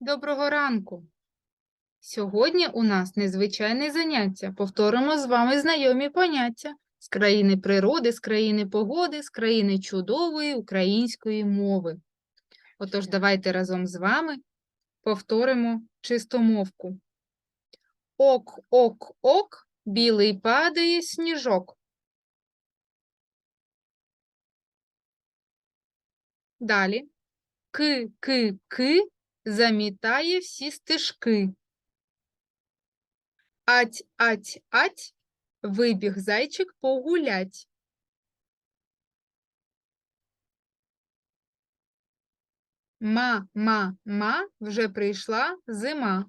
Доброго ранку! Сьогодні у нас незвичайне заняття. Повторимо з вами знайомі поняття з країни природи, з країни погоди, з країни чудової української мови. Отож, давайте разом з вами повторимо чистомовку. Ок, ок, ок, білий падає сніжок. Далі. Ки, ки, ки, замітає всі стежки. Ать, ать, ать, вибіг зайчик погулять. Ма, ма, ма, вже прийшла зима.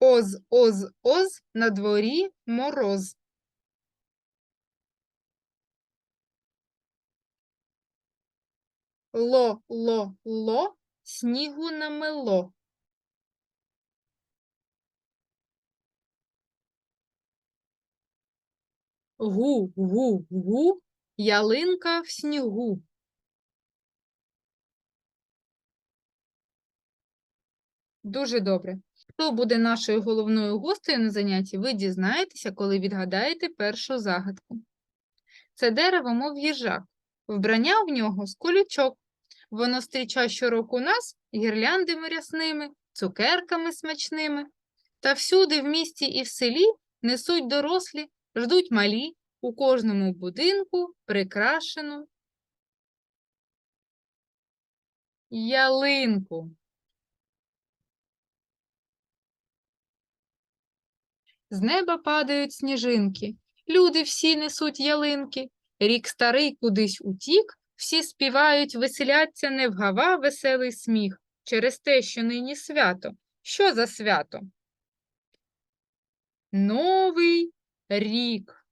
Оз, оз, оз, на дворі мороз. Ло, ло, ло, снігу намело. Гу, гу, гу, ялинка в снігу. Дуже добре. Хто буде нашою головною гостею на занятті, ви дізнаєтеся, коли відгадаєте першу загадку. Це дерево, мов їжак. Вбрання в нього з колючок. Воно зустрічає щороку нас гірляндами рясними, цукерками смачними. Та всюди в місті і в селі несуть дорослі, ждуть малі, у кожному будинку прикрашену ялинку. З неба падають сніжинки, люди всі несуть ялинки. Рік старий кудись утік, всі співають, веселяться, не вгава веселий сміх через те, що нині свято. Що за свято? Новий рік.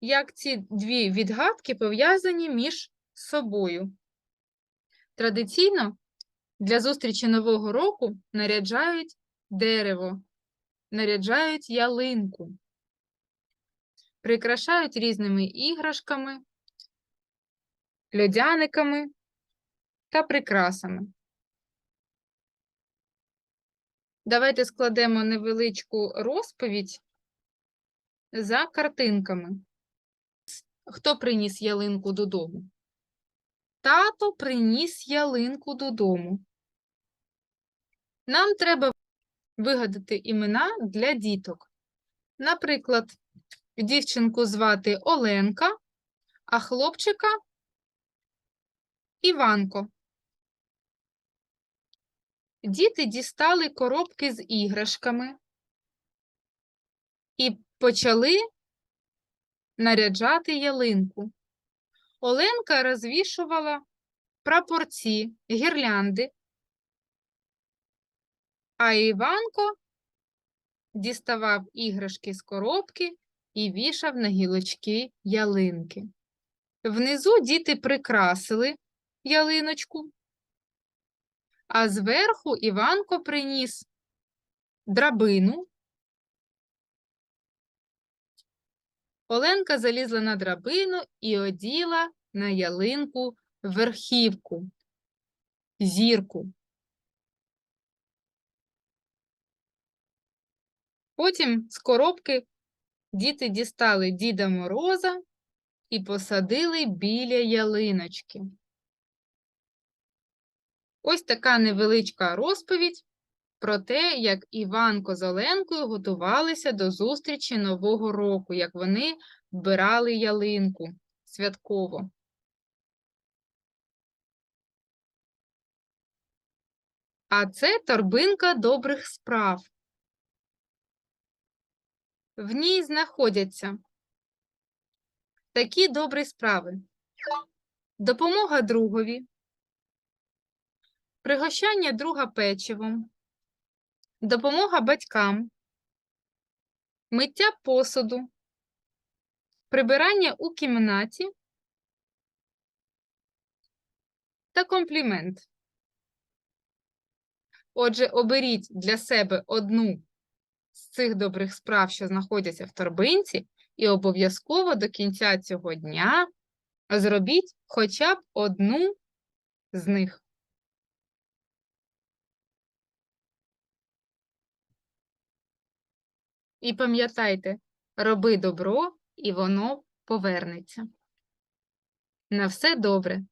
Як ці дві відгадки пов'язані між собою? Традиційно для зустрічі Нового року наряджають дерево, наряджають ялинку, прикрашають різними іграшками, льодяниками та прикрасами. Давайте складемо невеличку розповідь за картинками. Хто приніс ялинку додому? Тато приніс ялинку додому. Нам треба вигадати імена для діток. Наприклад, дівчинку звати Оленка, а хлопчика Іванко. Діти дістали коробки з іграшками і почали наряджати ялинку. Оленка розвішувала прапорці, гірлянди, а Іванко діставав іграшки з коробки і вішав на гілочки ялинки. Внизу діти прикрасили ялиночку, а зверху Іванко приніс драбину. Оленка залізла на драбину і оділа на ялинку верхівку, зірку. Потім з коробки діти дістали Діда Мороза і посадили біля ялиночки. Ось така невеличка розповідь про те, як Іванко з Оленкою готувалися до зустрічі Нового року, як вони вбирали ялинку святково. А це торбинка добрих справ. В ній знаходяться такі добрі справи. Допомога другові, пригощання друга печивом, допомога батькам, миття посуду, прибирання у кімнаті. Та комплімент. Отже, оберіть для себе одну з цих добрих справ, що знаходяться в торбинці, і обов'язково до кінця цього дня зробіть хоча б одну з них. І пам'ятайте, роби добро, і воно повернеться. На все добре.